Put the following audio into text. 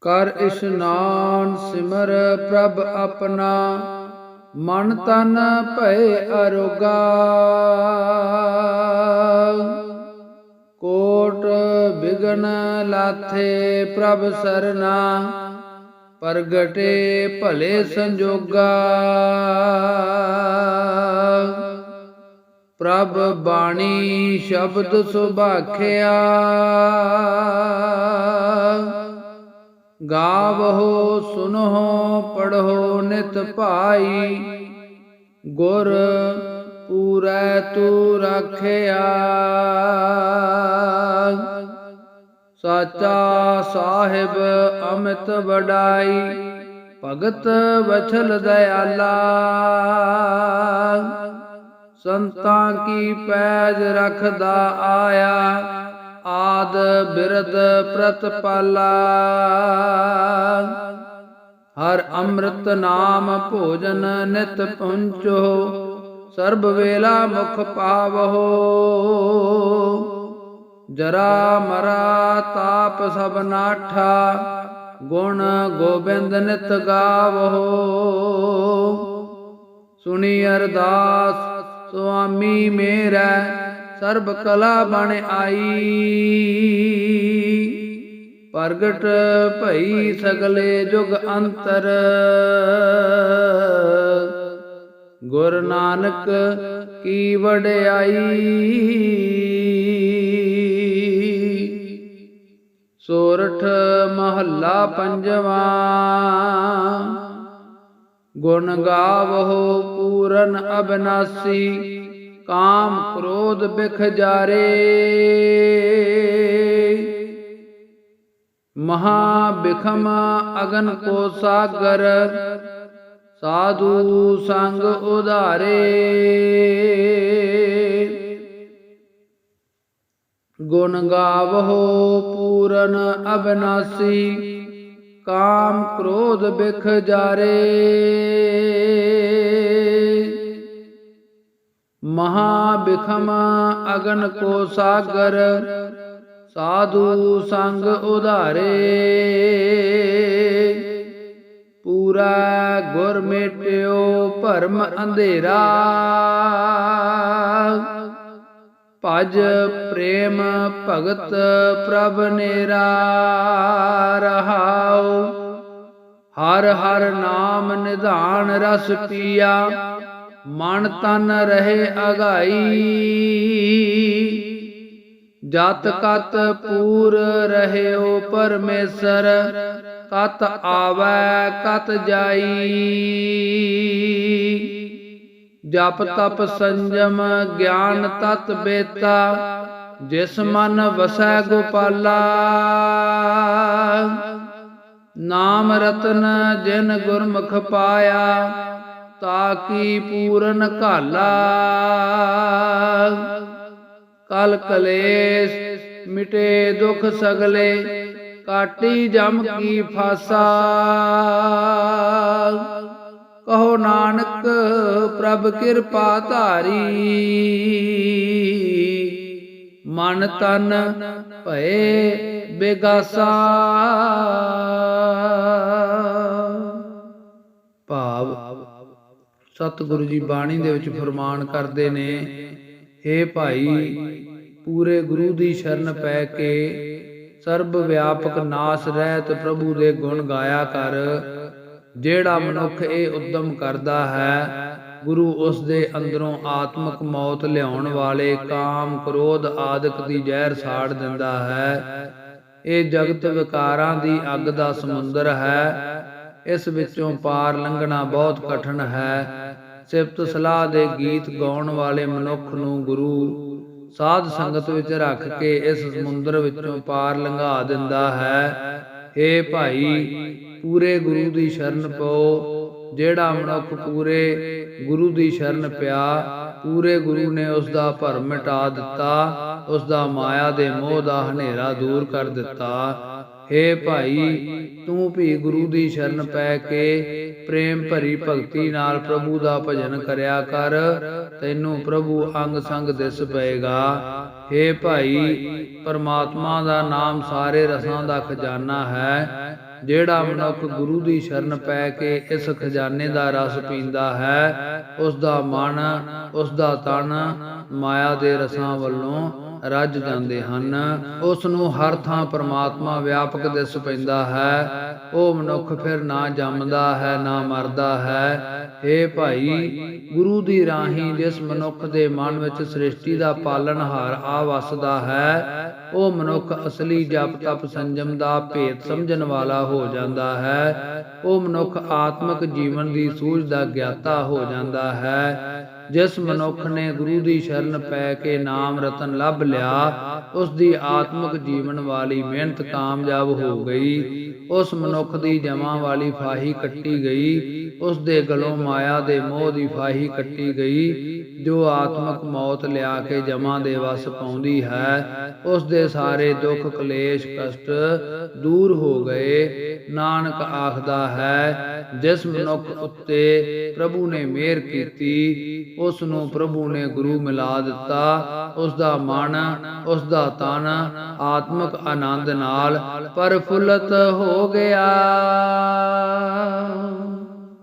ਕਰ ਇਸ਼ਨਾਨ ਸਿਮਰ ਪ੍ਰਭ ਆਪਣਾ, ਮਨ ਤਨ ਭਏ ਅਰੋਗਾ। ਕੋਟ ਬਿਗਨ ਲਾਥੇ ਪ੍ਰਭ ਸਰਨਾ, ਪ੍ਰਗਟੇ ਭਲੇ ਸੰਜੋਗਾ। ਪ੍ਰਭ ਬਾਣੀ ਸ਼ਬਦ ਸੁਭਾਖਿਆ। ਗਾਵਹੋ ਸੁਨੋ ਪੜੋ ਨਿਤ ਭਾਈ। ਗੁਰ ਪੂਰੈ ਤੂ ਰਾਖਿਆ। ਸਾਚਾ ਸਾਹਿਬ ਅਮਿਤ ਵਡਾਈ, ਭਗਤ ਵਛਲ ਦਇਆਲਾ ਸੰਤਾਂ ਕੀ ਪੈਜ ਰਖਦਾ ਆਇਆ ਆਦ ਬਿਰਦ ਪ੍ਰਤਪਾਲਾ। ਹਰ ਅੰਮ੍ਰਿਤ ਨਾਮ ਭੋਜਨ ਨਿਤ ਪੁੰਚੋ, ਸਰਬ ਵੇਲਾ ਮੁਖ ਪਾਵਹੋ। ਜਰਾ ਮਰਾ ਤਾਪ ਸਭ ਨਾਠਾ, ਗੁਣ ਗੋਬਿੰਦ ਨਿਤ ਗਾਵਹੋ। ਸੁਣੀ ਅਰਦਾਸ, ਸੁਆਮੀ ਮੇਰਾ ਸਰਬ ਕਲਾ ਬਣ ਆਈ। ਪ੍ਰਗਟ ਭਈ ਸਗਲੇ ਜੁਗ ਅੰਤਰ। ਗੁਰ ਨਾਨਕ ਕੀ ਵਡਿਆਈ। ਸੋਰਠ ਮਹੱਲਾ ਪੰਜਵਾ। ਗੁਣ ਗਾਵਹੋ ਪੂਰਨ ਅਬਨਾਸੀ। ਕਾਮ ਕ੍ਰੋਧ ਬਿਖ ਜਾਰੇ। ਮਹਾ ਬਿਖਮ ਅਗਨ ਕੋ ਸਾਗਰ, ਸਾਧੂ ਸੰਗ ਉਧਾਰੇ। ਗੁਣ ਗਾਵਹੋ ਪੂਰਨ ਅਬਨਾਸੀ, ਕਾਮ ਕ੍ਰੋਧ ਬਿਖ ਜਾਰੇ। ਮਹਾ ਬਿਖਮ ਅਗਨ ਕੋ ਸਾਗਰ, ਸਾਧੂ ਸੰਗ ਉਧਾਰੇ। ਪੂਰਾ ਗੁਰ ਮੇਟਿਓ ਭਰਮ ਅੰਧੇਰਾ। ਭਜ ਪ੍ਰੇਮ ਭਗਤ ਪ੍ਰਭ ਨੇਰਾ, ਰਹਾਉ। ਹਰ ਹਰ ਨਾਮ ਨਿਧਾਨ ਰਸ ਪੀਆ। ਮਨ ਤਨ ਰਹੇ ਅਗਾਈ। ਜਤ ਕਤ ਪੂਰ ਰਹਿਓ ਪਰਮੇਸ਼ਰ, ਕਤ ਆਵੈ, ਕਤ ਜਾਈ। ਜਪ ਤਪ ਸੰਜਮ ਗਿਆਨ ਤਤ ਬੇਤਾ, ਜਿਸ ਮਨ ਵਸੈ ਗੋਪਾਲਾ। ਨਾਮ ਰਤਨ ਜਿਨ ਗੁਰਮੁਖ ਪਾਇਆ ਤਾਕੀ ਪੂਰਨ ਘਾਲਾ। ਕਲ ਕਲੇਸ਼ ਮਿਟੇ ਦੁਖ ਸਗਲੇ, ਕਾਟੀ ਜਮ ਕੀ ਫਾਸਾ। ਕਹੋ ਨਾਨਕ, ਪ੍ਰਭ ਕਿਰਪਾ ਧਾਰੀ। ਮਨ ਤਨ ਭਏ ਬੇਗਾਸਾ। ਸਤਿਗੁਰੂ ਜੀ ਬਾਣੀ ਦੇ ਵਿੱਚ ਫਰਮਾਨ ਕਰਦੇ ਨੇ हे ਭਾਈ, ਪੂਰੇ ਗੁਰੂ ਦੀ ਸ਼ਰਨ ਪੈ ਕੇ ਸਰਬ ਵਿਆਪਕ ਨਾਸ ਰਹਿਤ ਪ੍ਰਭੂ ਦੇ ਗੁਣ ਗਾਇਆ ਕਰ। ਜਿਹੜਾ ਮਨੁੱਖ ਇਹ ਉਦਮ ਕਰਦਾ ਹੈ, ਗੁਰੂ ਉਸ ਦੇ ਅੰਦਰੋਂ ਆਤਮਿਕ ਮੌਤ ਲਿਆਉਣ ਵਾਲੇ ਕਾਮ ਕ੍ਰੋਧ ਆਦਿਕ ਦੀ ਜ਼ਹਿਰ ਸਾੜ ਦਿੰਦਾ ਹੈ। ਇਹ ਜਗਤ ਵਿਕਾਰਾਂ ਦੀ ਅੱਗ ਦਾ ਸਮੁੰਦਰ ਹੈ। ਇਸ ਵਿੱਚੋਂ ਪਾਰ ਲੰਘਣਾ ਬਹੁਤ ਕਠਿਨ ਹੈ। ਸਿਫਤ ਸਲਾਹ ਦੇ ਗੀਤ ਗਾਉਣ ਵਾਲੇ ਮਨੁੱਖ ਨੂੰ ਗੁਰੂ ਸਾਧ ਸੰਗਤ ਵਿੱਚ ਰੱਖ ਕੇ ਇਸ ਸਮੁੰਦਰ ਵਿੱਚੋਂ ਪਾਰ ਲੰਘਾ ਦਿੰਦਾ ਹੈ। ਏ ਭਾਈ, ਪੂਰੇ ਗੁਰੂ ਦੀ ਸ਼ਰਨ ਪਓ। ਜਿਹੜਾ ਮਨੁੱਖ ਪੂਰੇ ਗੁਰੂ ਦੀ ਸ਼ਰਨ ਪਿਆ, ਪੂਰੇ ਗੁਰੂ ਨੇ ਉਸ ਦਾ ਭਰਮ ਮਿਟਾ ਦਿੱਤਾ। ਉਸ ਦਾ ਮਾਇਆ ਦੇ ਮੋਹ ਦਾ ਹਨੇਰਾ ਦੂਰ ਕਰ ਦਿੱਤਾ। ਹੇ ਭਾਈ, ਤੂੰ ਵੀ ਗੁਰੂ ਦੀ ਸ਼ਰਨ ਪੈ ਕੇ ਪ੍ਰੇਮ ਭਰੀ ਭਗਤੀ ਨਾਲ ਪ੍ਰਭੂ ਦਾ ਭਜਨ ਕਰਿਆ ਕਰ। ਤੈਨੂੰ ਪ੍ਰਭੂ ਅੰਗ ਸੰਗ ਦਿਸ ਪਏਗਾ। ਹੇ ਭਾਈ, ਪਰਮਾਤਮਾ ਦਾ ਨਾਮ ਸਾਰੇ ਰਸਾਂ ਦਾ ਖਜ਼ਾਨਾ ਹੈ। ਜਿਹੜਾ ਮਨੁੱਖ ਗੁਰੂ ਦੀ ਸ਼ਰਨ ਪੈ ਕੇ ਇਸ ਖਜ਼ਾਨੇ ਦਾ ਰਸ ਪੀਂਦਾ ਹੈ ਉਸ ਦਾ ਮਨ ਉਸ ਦਾ ਤਨ ਮਾਇਆ ਦੇ ਰਸਾਂ ਵੱਲੋਂ ਰੱਜ ਜਾਂਦੇ ਹਨ। ਉਸ ਨੂੰ ਹਰ ਥਾਂ ਪ੍ਰਮਾਤਮਾ ਵਿਆਪਕ ਦਿਸ ਪੈਂਦਾ ਹੈ। ਉਹ ਮਨੁੱਖ ਫਿਰ ਨਾ ਜੰਮਦਾ ਹੈ, ਨਾ ਮਰਦਾ ਹੈ। ਏ ਭਾਈ, ਗੁਰੂ ਦੀ ਰਾਹੀਂ ਜਿਸ ਮਨੁੱਖ ਦੇ ਮਨ ਵਿੱਚ ਸ੍ਰਿਸ਼ਟੀ ਦਾ ਪਾਲਣਹਾਰ ਆ ਵਸਦਾ ਹੈ, ਉਹ ਮਨੁੱਖ ਅਸਲੀ ਜਪ ਤਪ ਸੰਜਮ ਦਾ ਭੇਦ ਸਮਝਣ ਵਾਲਾ ਹੋ ਜਾਂਦਾ ਹੈ। ਉਹ ਮਨੁੱਖ ਆਤਮਿਕ ਜੀਵਨ ਦੀ ਸੂਝ ਦਾ ਗਿਆਤਾ ਹੋ ਜਾਂਦਾ ਹੈ। ਜਿਸ ਮਨੁੱਖ ਨੇ ਗੁਰੂ ਦੀ ਸ਼ਰਨ ਪੈ ਕੇ ਨਾਮ ਰਤਨ ਲੱਭ ਲਿਆ, ਉਸ ਦੀ ਆਤਮਿਕ ਜੀਵਨ ਵਾਲੀ ਮਿਹਨਤ ਕਾਮਯਾਬ ਹੋ ਗਈ। ਉਸ ਮਨੁੱਖ ਦੀ ਜਮਾਂ ਵਾਲੀ ਫਾਹੀ ਕੱਟੀ ਗਈ। ਉਸ ਦੇ ਗਲੋਂ ਮਾਇਆ ਦੇ ਮੋਹ ਦੀ ਫਾਹੀ ਕੱਟੀ ਗਈ। ਜੋ ਆਤਮਕ ਮੌਤ ਲਿਆ ਕੇ ਜਮਾਂ ਦੇ ਵਸ ਪਾਉਂਦੀ ਹੈ, ਉਸ ਦੇ ਸਾਰੇ ਦੁੱਖ, ਕਲੇਸ਼, ਕਸ਼ਟ ਦੂਰ ਹੋ ਗਏ। ਨਾਨਕ ਆਖਦਾ ਹੈ, ਜਿਸ ਮਨੁੱਖ ਉੱਤੇ ਪ੍ਰਭੂ ਨੇ ਮਿਹਰ ਕੀਤੀ, ਉਸ ਨੂੰ ਪ੍ਰਭੂ ਨੇ ਗੁਰੂ ਮਿਲਾ ਦਿੱਤਾ। ਉਸ ਦਾ ਮਨ, ਉਸ ਦਾ ਤਨ ਆਤਮਕ ਆਨੰਦ ਨਾਲ ਪਰਫੁੱਲਤ ਹੋ ਗਿਆ।